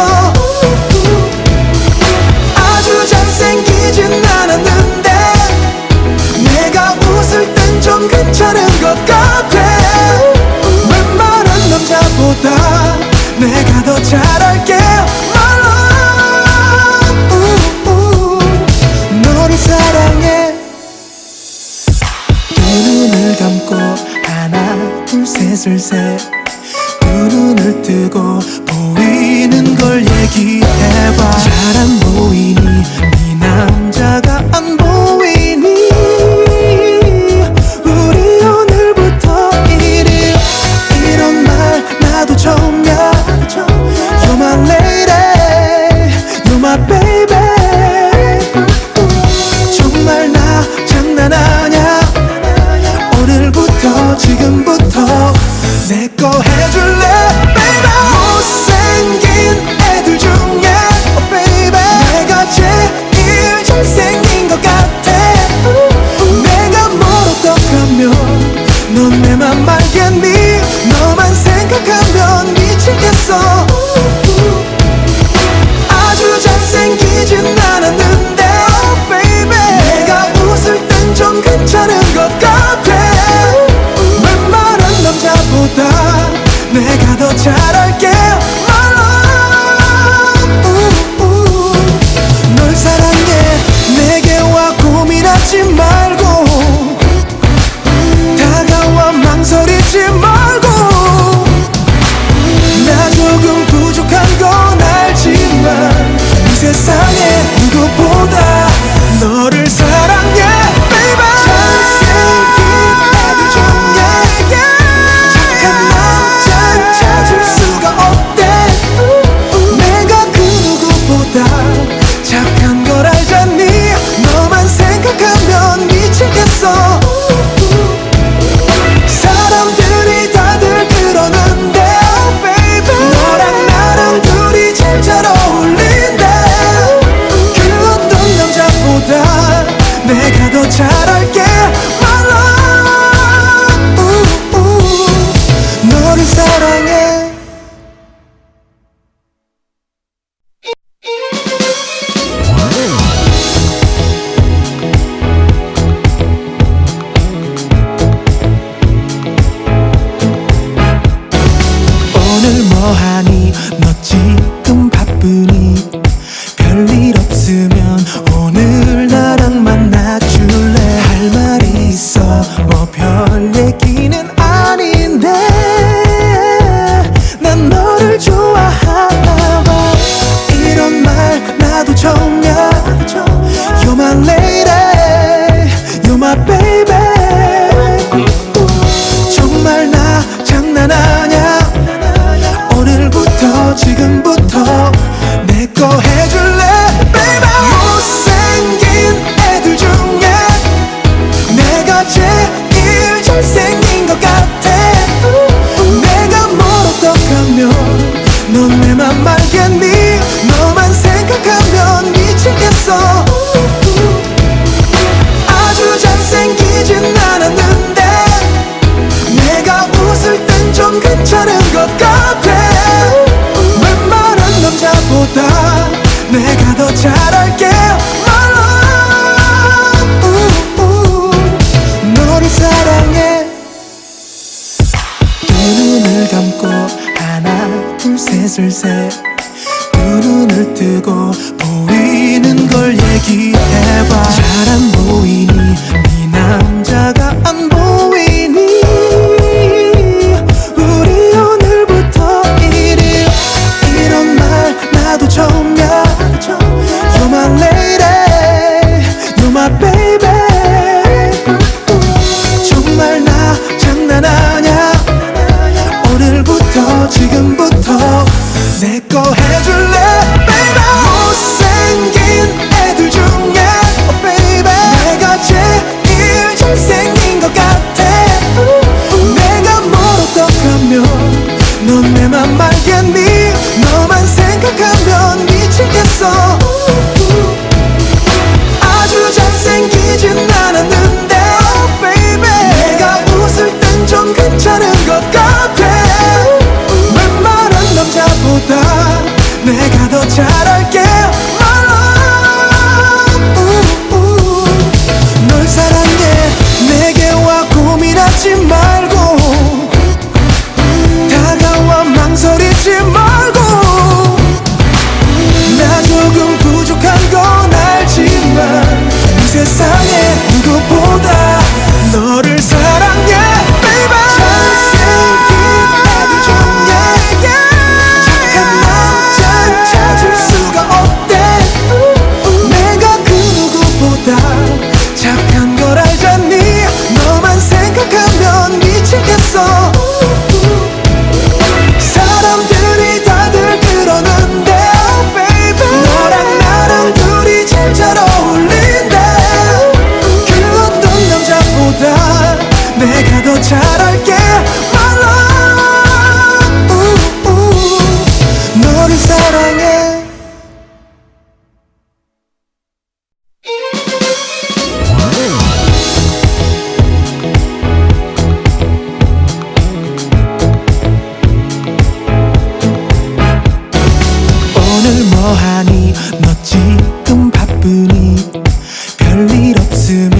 있어. 아주 잘생기진 않았는데 내가 웃을 땐 좀 괜찮은 것 같아. 웬만한 남자보다 내가 더 잘할게. 말로 너를 사랑해. 두 눈을 감고 하나 둘 셋을 셋 눈을 뜨고 满天泥 내가 더 잘해 슬슬 두 눈을 뜨고 보이는 걸 얘기해봐. 잘 안 보이니 네 남자가 지금부터 내 거 해줄 하지마. 별일 없으면